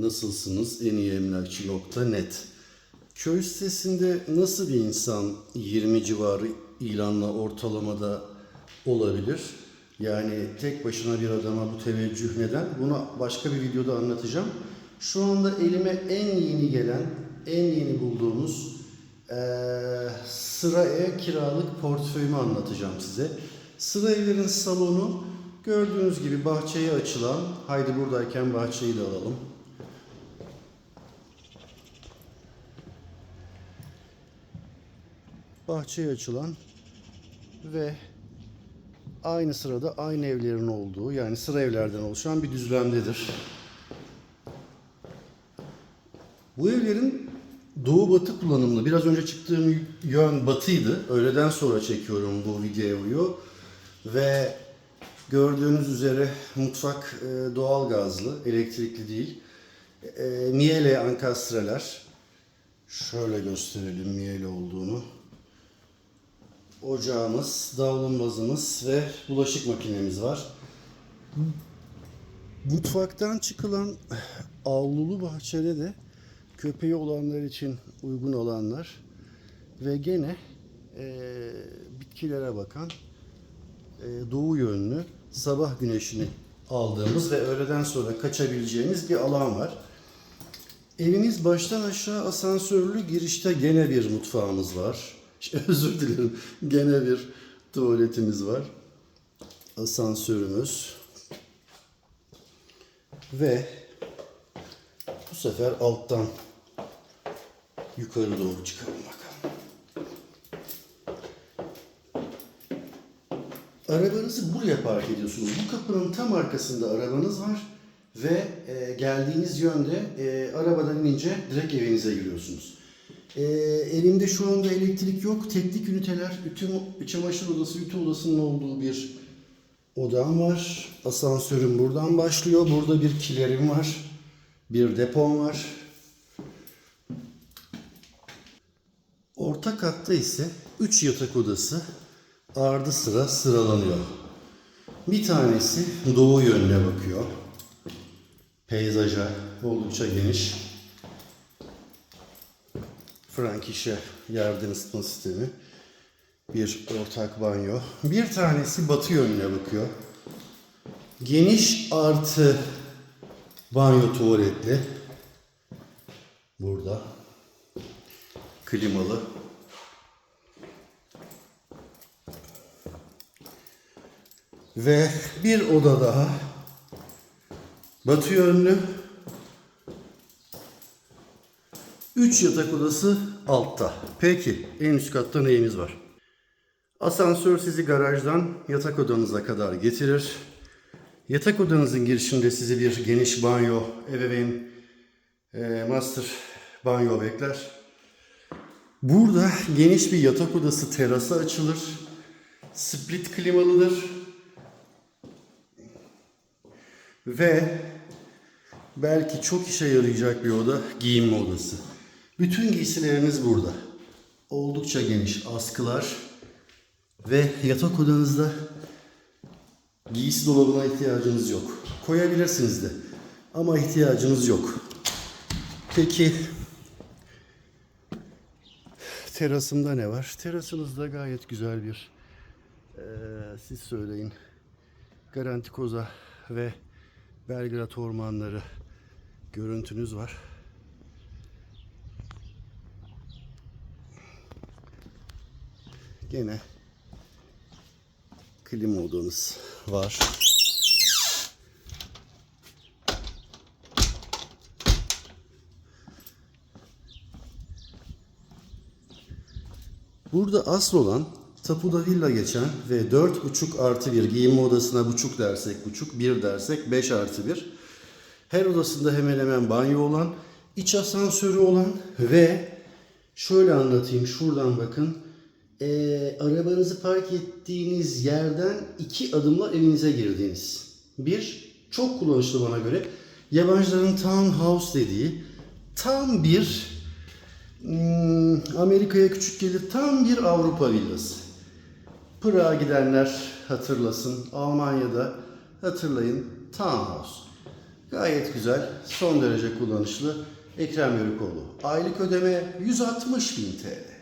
Nasılsınız? En iyi emlakçı.net Köy sitesinde nasıl bir insan 20 civarı ilanla ortalamada olabilir? Yani tek başına bir adama bu teveccüh neden? Bunu başka bir videoda anlatacağım. Şu anda elime en yeni gelen, en yeni bulduğumuz eee sıra ev kiralık portföyümü anlatacağım size. Sıra evlerin salonu gördüğünüz gibi bahçeye açılan, haydi buradayken bahçeyi de alalım. Bahçeye açılan ve aynı sırada aynı evlerin olduğu yani sıra evlerden oluşan bir düzlemdedir. Bu evlerin doğu batı kullanımlı. Biraz önce çıktığım yön batıydı. Öğleden sonra çekiyorum bu videoyu. Ve gördüğünüz üzere mutfak e, doğal gazlı, elektrikli değil. E, Miele ankastreler. Şöyle gösterelim Miele olduğunu ocağımız, davlumbazımız ve bulaşık makinemiz var. Mutfaktan çıkılan avlulu bahçede de köpeği olanlar için uygun olanlar ve gene eee, bitkilere bakan eee, doğu yönlü sabah güneşini aldığımız ve öğleden sonra kaçabileceğimiz bir alan var. Evimiz baştan aşağı asansörlü girişte gene bir mutfağımız var. Özür dilerim. Gene bir tuvaletimiz var. Asansörümüz. Ve bu sefer alttan yukarı doğru çıkalım bakalım. Arabanızı buraya park ediyorsunuz. Bu kapının tam arkasında arabanız var ve e, geldiğiniz yönde e, arabadan inince direkt evinize giriyorsunuz. E, elimde şu anda elektrik yok. Teknik üniteler, ütü, çamaşır odası, ütü odasının olduğu bir odam var. Asansörüm buradan başlıyor. Burada bir kilerim var. Bir depom var. Orta katta ise 3 yatak odası ardı sıra sıralanıyor. Bir tanesi doğu yönüne bakıyor. Peyzaja oldukça geniş. Frankişe yerden ısıtma sistemi. Bir ortak banyo. Bir tanesi batı yönüne bakıyor. Geniş artı banyo tuvaletli. Burada. Klimalı. Ve bir oda daha. Batı yönlü. Üç yatak odası altta. Peki en üst katta neyimiz var? Asansör sizi garajdan yatak odanıza kadar getirir. Yatak odanızın girişinde sizi bir geniş banyo, ebeveyn, e, master banyo bekler. Burada geniş bir yatak odası terası açılır. Split klimalıdır. Ve belki çok işe yarayacak bir oda giyinme odası. Bütün giysileriniz burada. Oldukça geniş askılar ve yatak odanızda giysi dolabına ihtiyacınız yok. Koyabilirsiniz de ama ihtiyacınız yok. Peki terasımda ne var? Terasınızda gayet güzel bir eee, siz söyleyin Garanti Koza ve Belgrad ormanları görüntünüz var. Gene klima odanız var. Burada asıl olan tapuda villa geçen ve 4,5 artı 1 giyinme odasına buçuk dersek buçuk, bir dersek 5 artı 1. Her odasında hemen hemen banyo olan, iç asansörü olan ve şöyle anlatayım şuradan bakın. Ee, arabanızı park ettiğiniz yerden iki adımla evinize girdiğiniz. Bir, çok kullanışlı bana göre. Yabancıların townhouse dediği tam bir Hmm, Amerika'ya küçük gelir tam bir Avrupa villası. Pırağa gidenler hatırlasın. Almanya'da hatırlayın townhouse. Gayet güzel, son derece kullanışlı Ekrem Yörükoğlu. Aylık ödeme 160 bin TL.